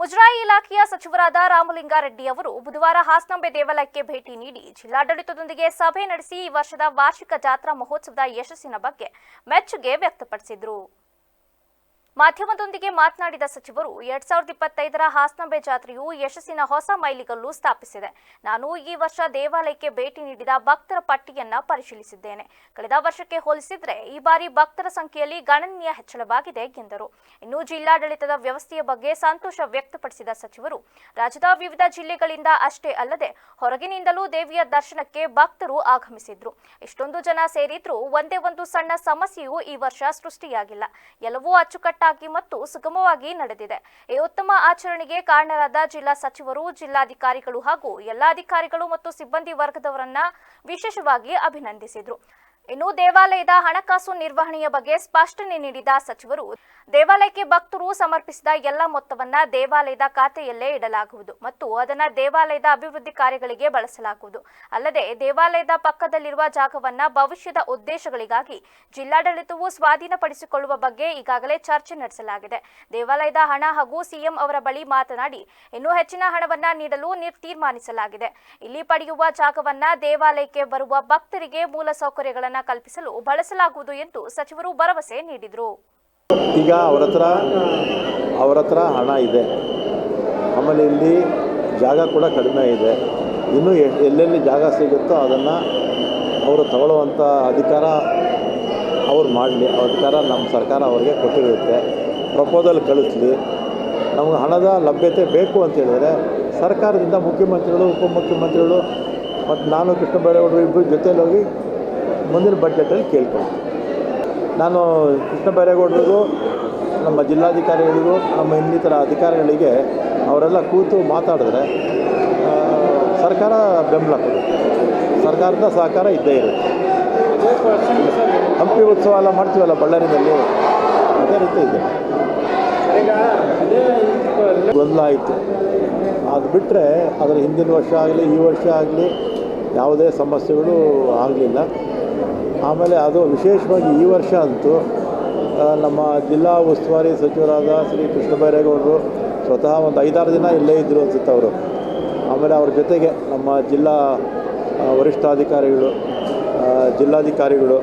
ಮುಜರಾಯಿ ಇಲಾಖೆಯ ಸಚಿವರಾದ ರಾಮಲಿಂಗಾರೆಡ್ಡಿ ಅವರು ಬುಧವಾರ ಹಾಸನಾಂಬೆ ದೇವಾಲಯಕ್ಕೆ ಭೇಟಿ ನೀಡಿ ಜಿಲ್ಲಾಡಳಿತದೊಂದಿಗೆ ಸಭೆ ನಡೆಸಿ ಈ ವರ್ಷದ ವಾರ್ಷಿಕ ಜಾತ್ರಾ ಮಹೋತ್ಸವದ ಯಶಸ್ಸಿನ ಬಗ್ಗೆ ಮೆಚ್ಚುಗೆ ವ್ಯಕ್ತಪಡಿಸಿದರು. ಮಾಧ್ಯಮದೊಂದಿಗೆ ಮಾತನಾಡಿದ ಸಚಿವರು, ಎರಡ್ ಸಾವಿರದ ಇಪ್ಪತ್ತೈದರ ಹಾಸನಾಂಬೆ ಜಾತ್ರೆಯು ಯಶಸ್ಸಿನ ಹೊಸ ಮೈಲಿಗಲ್ಲು ಸ್ಥಾಪಿಸಿದೆ. ನಾನು ಈ ವರ್ಷ ದೇವಾಲಯಕ್ಕೆ ಭೇಟಿ ನೀಡಿದ ಭಕ್ತರ ಪಟ್ಟಿಯನ್ನ ಪರಿಶೀಲಿಸಿದ್ದೇನೆ. ಕಳೆದ ವರ್ಷಕ್ಕೆ ಹೋಲಿಸಿದ್ರೆ ಈ ಬಾರಿ ಭಕ್ತರ ಸಂಖ್ಯೆಯಲ್ಲಿ ಗಣನೀಯ ಹೆಚ್ಚಳವಾಗಿದೆ ಎಂದರು. ಇನ್ನು ಜಿಲ್ಲಾಡಳಿತದ ವ್ಯವಸ್ಥೆಯ ಬಗ್ಗೆ ಸಂತೋಷ ವ್ಯಕ್ತಪಡಿಸಿದ ಸಚಿವರು, ರಾಜ್ಯದ ವಿವಿಧ ಜಿಲ್ಲೆಗಳಿಂದ ಅಷ್ಟೇ ಅಲ್ಲದೆ ಹೊರಗಿನಿಂದಲೂ ದೇವಿಯ ದರ್ಶನಕ್ಕೆ ಭಕ್ತರು ಆಗಮಿಸಿದ್ರು. ಇಷ್ಟೊಂದು ಜನ ಸೇರಿದ್ರು ಒಂದೇ ಒಂದು ಸಣ್ಣ ಸಮಸ್ಯೆಯೂ ಈ ವರ್ಷ ಸೃಷ್ಟಿಯಾಗಿಲ್ಲ. ಎಲ್ಲವೂ ಅಚ್ಚುಕಟ್ಟಾಗಿ ಮತ್ತು ಸುಗಮವಾಗಿ ನಡೆದಿದೆ. ಈ ಉತ್ತಮ ಆಚರಣೆಗೆ ಕಾರಣರಾದ ಜಿಲ್ಲಾ ಸಚಿವರು, ಜಿಲ್ಲಾಧಿಕಾರಿಗಳು ಹಾಗೂ ಎಲ್ಲಾ ಅಧಿಕಾರಿಗಳು ಮತ್ತು ಸಿಬ್ಬಂದಿ ವರ್ಗದವರನ್ನ ವಿಶೇಷವಾಗಿ ಅಭಿನಂದಿಸಿದ್ರು. ಇನ್ನು ದೇವಾಲಯದ ಹಣಕಾಸು ನಿರ್ವಹಣೆಯ ಬಗ್ಗೆ ಸ್ಪಷ್ಟನೆ ನೀಡಿದ ಸಚಿವರು, ದೇವಾಲಯಕ್ಕೆ ಭಕ್ತರು ಸಮರ್ಪಿಸಿದ ಎಲ್ಲ ಮೊತ್ತವನ್ನ ದೇವಾಲಯದ ಖಾತೆಯಲ್ಲೇ ಇಡಲಾಗುವುದು ಮತ್ತು ಅದನ್ನ ದೇವಾಲಯದ ಅಭಿವೃದ್ಧಿ ಕಾರ್ಯಗಳಿಗೆ ಬಳಸಲಾಗುವುದು. ಅಲ್ಲದೆ ದೇವಾಲಯದ ಪಕ್ಕದಲ್ಲಿರುವ ಜಾಗವನ್ನ ಭವಿಷ್ಯದ ಉದ್ದೇಶಗಳಿಗಾಗಿ ಜಿಲ್ಲಾಡಳಿತವು ಸ್ವಾಧೀನಪಡಿಸಿಕೊಳ್ಳುವ ಬಗ್ಗೆ ಈಗಾಗಲೇ ಚರ್ಚೆ ನಡೆಸಲಾಗಿದೆ. ದೇವಾಲಯದ ಹಣ ಹಾಗೂ ಸಿಎಂ ಅವರ ಬಳಿ ಮಾತನಾಡಿ, ಇನ್ನೂ ಹೆಚ್ಚಿನ ಹಣವನ್ನ ನೀಡಲು ತೀರ್ಮಾನಿಸಲಾಗಿದೆ. ಇಲ್ಲಿ ಪಡೆಯುವ ಜಾಗವನ್ನ ದೇವಾಲಯಕ್ಕೆ ಬರುವ ಭಕ್ತರಿಗೆ ಮೂಲ ಸೌಕರ್ಯಗಳನ್ನು ಕಲ್ಪಿಸಲು ಬಳಸಲಾಗುವುದು ಎಂದು ಸಚಿವರು ಭರವಸೆ ನೀಡಿದರು. ಈಗ ಅವರ ಹತ್ರ ಅವರ ಹತ್ರ ಹಣ ಇದೆ. ಆಮೇಲೆ ಇಲ್ಲಿ ಜಾಗ ಕೂಡ ಕಡಿಮೆ ಇದೆ. ಇನ್ನೂ ಎಲ್ಲೆಲ್ಲಿ ಜಾಗ ಸಿಗುತ್ತೋ ಅದನ್ನು ಅವರು ತಗೊಳ್ಳುವಂಥ ಅಧಿಕಾರ ಅವ್ರು ಮಾಡಲಿ. ಅಧಿಕಾರ ನಮ್ಮ ಸರ್ಕಾರ ಅವರಿಗೆ ಕೊಟ್ಟಿರುತ್ತೆ. ಪ್ರಪೋಸಲ್ ಕಳಿಸ್ಲಿ. ನಮಗೆ ಹಣದ ಲಭ್ಯತೆ ಬೇಕು ಅಂತ ಹೇಳಿದರೆ ಸರ್ಕಾರದಿಂದ ಮುಖ್ಯಮಂತ್ರಿಗಳು, ಉಪಮುಖ್ಯಮಂತ್ರಿಗಳು, ಮತ್ತು ನಾನು ಕೃಷ್ಣ ಬೈರೇಗೌಡರು ಇಬ್ಬರು ಜೊತೆಯಲ್ಲಿ ಹೋಗಿ ಮುಂದಿನ ಬಜೆಟಲ್ಲಿ ಕೇಳ್ಕೊಳ್ತೀನಿ. ನಾನು ಕೃಷ್ಣ ಬೈರೇಗೌಡರಿಗೂ, ನಮ್ಮ ಜಿಲ್ಲಾಧಿಕಾರಿಗಳಿಗೂ, ನಮ್ಮ ಇನ್ನಿತರ ಅಧಿಕಾರಿಗಳಿಗೆ ಅವರೆಲ್ಲ ಕೂತು ಮಾತಾಡಿದ್ರೆ ಸರ್ಕಾರ ಬೆಂಬಲ ಕೊಡುತ್ತೆ. ಸರ್ಕಾರದ ಸಹಕಾರ ಇದ್ದೇ ಇರುತ್ತೆ. ಹಂಪಿ ಉತ್ಸವ ಎಲ್ಲ ಮಾಡ್ತೀವಲ್ಲ ಬಳ್ಳಾರಿನಲ್ಲಿ? ಅದೇ ರೀತಿ ಇದೆ. ಗೊಂದಲ ಆಯಿತು. ಅದು ಬಿಟ್ಟರೆ ಅದರ ಹಿಂದಿನ ವರ್ಷ ಆಗಲಿ, ಈ ವರ್ಷ ಆಗಲಿ ಯಾವುದೇ ಸಮಸ್ಯೆಗಳು ಆಗಲಿಲ್ಲ. ಆಮೇಲೆ ಅದು ವಿಶೇಷವಾಗಿ ಈ ವರ್ಷ ಅಂತೂ ನಮ್ಮ ಜಿಲ್ಲಾ ಉಸ್ತುವಾರಿ ಸಚಿವರಾದ ಶ್ರೀ ಕೃಷ್ಣ ಬೈರೇಗೌಡರು ಸ್ವತಃ ಒಂದು ಐದಾರು ದಿನ ಇಲ್ಲೇ ಇದ್ದರು ಅನ್ಸುತ್ತೆ ಅವರು. ಆಮೇಲೆ ಅವ್ರ ಜೊತೆಗೆ ನಮ್ಮ ಜಿಲ್ಲಾ ವರಿಷ್ಠಾಧಿಕಾರಿಗಳು ಜಿಲ್ಲಾಧಿಕಾರಿಗಳು